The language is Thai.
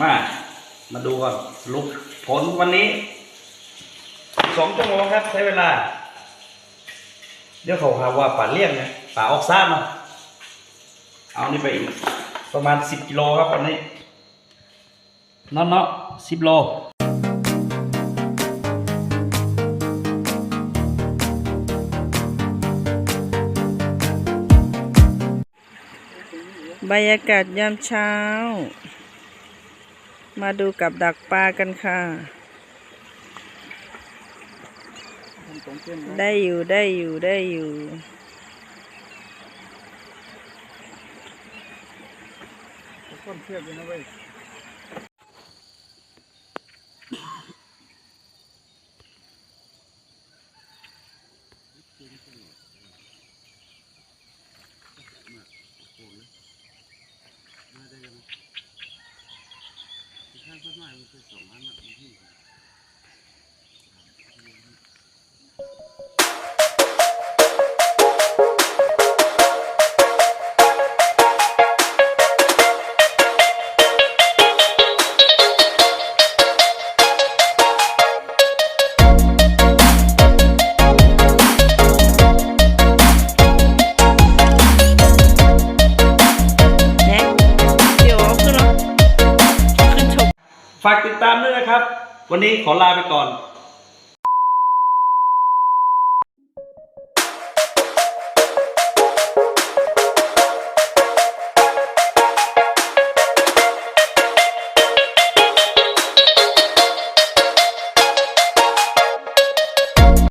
มา มาดูก่อนสรุปผลวันนี้สองชั่วโมงครับใช้เวลา เดี๋ยวเขาหาว่าป่าเลี่ยงนะป่าออกซ่าเนาเอานี่ไปอีกประมาณสิบกิโลครับวันนี้เนาะเนาะสิบโลบรรยากาศยามเช้า มาดูกับดักปลากันค่ะ ได้อยู่ได้อยู่ได้อยู่ Yang itu. ฝากติดตามด้วยนะครับ วันนี้ขอลาไปก่อน